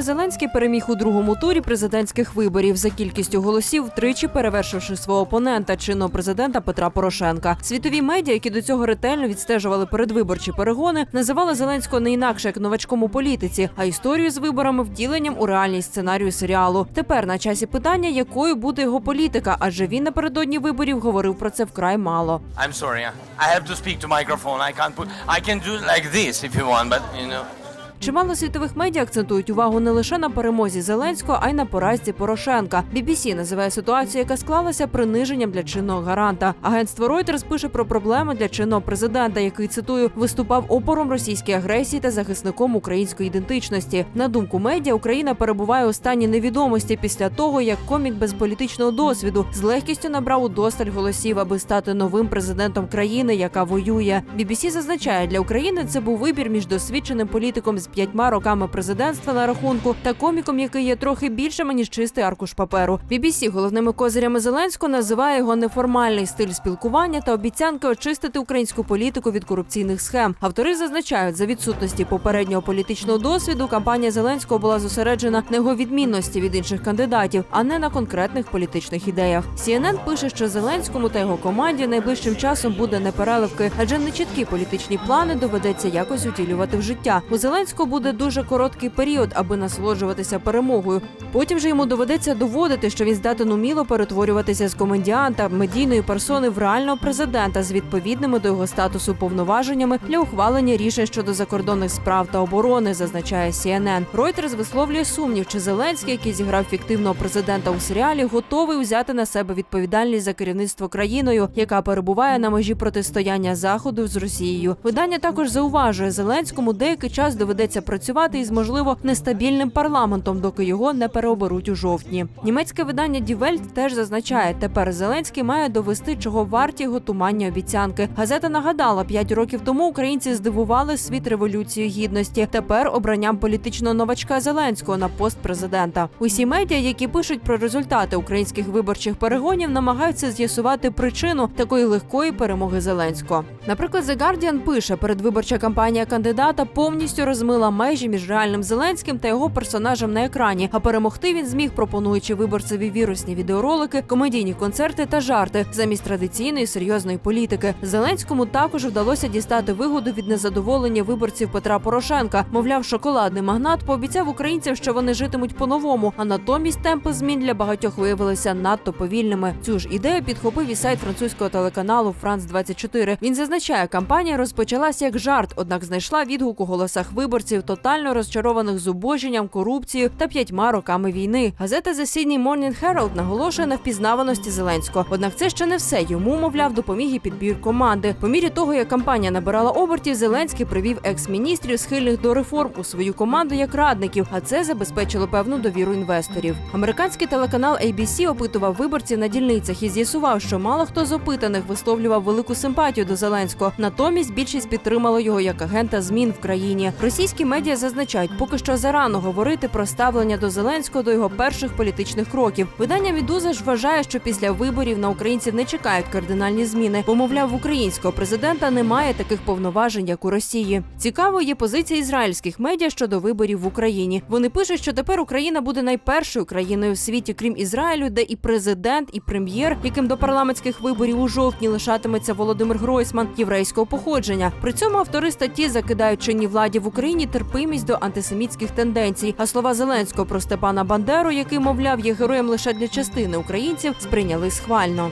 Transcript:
Володимир Зеленський переміг у другому турі президентських виборів за кількістю голосів, втричі перевершивши свого опонента чинного президента Петра Порошенка. Світові медіа, які до цього ретельно відстежували передвиборчі перегони, називали Зеленського не інакше як новачком у політиці, а історію з виборами втіленням у реальність сценарію серіалу. Тепер на часі питання, якою буде його політика, адже він напередодні виборів говорив про це вкрай мало. I'm sorry. I have to speak to microphone. I can't put. I can do like this if you want, but you know. Чимало світових медіа акцентують увагу не лише на перемозі Зеленського, а й на поразці Порошенка. BBC називає ситуацію, яка склалася приниженням для чинного гаранта. Агентство Reuters пише про проблеми для чинного президента, який цитую виступав опором російській агресії та захисником української ідентичності. На думку медіа, Україна перебуває у стані невідомості після того, як комік без політичного досвіду з легкістю набрав удосталь голосів, аби стати новим президентом країни, яка воює. BBC зазначає, для України це був вибір між досвідченим політиком з п'ятьма роками президентства на рахунку та коміком, який є трохи більшим ніж чистий аркуш паперу. BBC головними козирями Зеленського називає його неформальний стиль спілкування та обіцянки очистити українську політику від корупційних схем. Автори зазначають, за відсутності попереднього політичного досвіду кампанія Зеленського була зосереджена на його відмінності від інших кандидатів, а не на конкретних політичних ідеях. CNN пише, що Зеленському та його команді найближчим часом буде непереливки, адже нечіткі політичні плани доведеться якось утілювати в життя. У Зеленського буде дуже короткий період, аби насолоджуватися перемогою. Потім же йому доведеться доводити, що він здатен уміло перетворюватися з комедіанта, медійної персони в реального президента з відповідними до його статусу повноваженнями для ухвалення рішень щодо закордонних справ та оборони, зазначає CNN. Reuters висловлює сумнів, чи Зеленський, який зіграв фіктивного президента у серіалі, готовий взяти на себе відповідальність за керівництво країною, яка перебуває на межі протистояння заходу з Росією. Видання також зауважує, Зеленському деякий час доведеться працювати із можливо нестабільним парламентом, доки його не переоберуть у жовтні. Німецьке видання Welt теж зазначає, тепер Зеленський має довести, чого варті його туманні обіцянки. Газета нагадала, п'ять років тому українці здивували світ революцією гідності. Тепер обранням політичного новачка Зеленського на пост президента. Усі медіа, які пишуть про результати українських виборчих перегонів, намагаються з'ясувати причину такої легкої перемоги Зеленського. Наприклад, The Guardian пише, передвиборча кампанія кандидата повністю розмила межі між реальним Зеленським та його персонажем на екрані. А перемогти він зміг, пропонуючи виборцеві вірусні відеоролики, комедійні концерти та жарти замість традиційної серйозної політики. Зеленському також вдалося дістати вигоду від незадоволення виборців Петра Порошенка. Мовляв, шоколадний магнат пообіцяв українцям, що вони житимуть по-новому. А натомість темпи змін для багатьох виявилися надто повільними. Цю ж ідею підхопив і сайт французького телеканалу Франс 24 Він зазначає, кампанія розпочалася як жарт, однак знайшла відгук у голосах виборців, тотально розчарованих зубоженням, корупцією та п'ятьма роками війни. Газета The Sydney Morning Herald наголошує на впізнаваності Зеленського. Однак це ще не все. Йому мовляв допоміг і підбір команди. По мірі того, як кампанія набирала обертів, Зеленський привів екс-міністрів, схильних до реформ у свою команду як радників, а це забезпечило певну довіру інвесторів. Американський телеканал ABC опитував виборців на дільницях і з'ясував, що мало хто з опитаних висловлював велику симпатію до Зеленського. Натомість більшість підтримала його як агента змін в країні. Російські медіа зазначають, поки що зарано говорити про ставлення до Зеленського до його перших політичних кроків. Видання Медуза ж вважає, що після виборів на українців не чекають кардинальні зміни, бо мовляв, в українського президента немає таких повноважень, як у Росії. Цікаво є позиція ізраїльських медіа щодо виборів в Україні. Вони пишуть, що тепер Україна буде найпершою країною в світі, крім Ізраїлю, де і президент, і прем'єр, яким до парламентських виборів у жовтні лишатиметься Володимир Гройсман єврейського походження. При цьому автори статті закидають чинній владі в Україні терпимість до антисемітських тенденцій. А слова Зеленського про Степана Бандеру, який мовляв є героєм лише для частини українців, сприйняли схвально.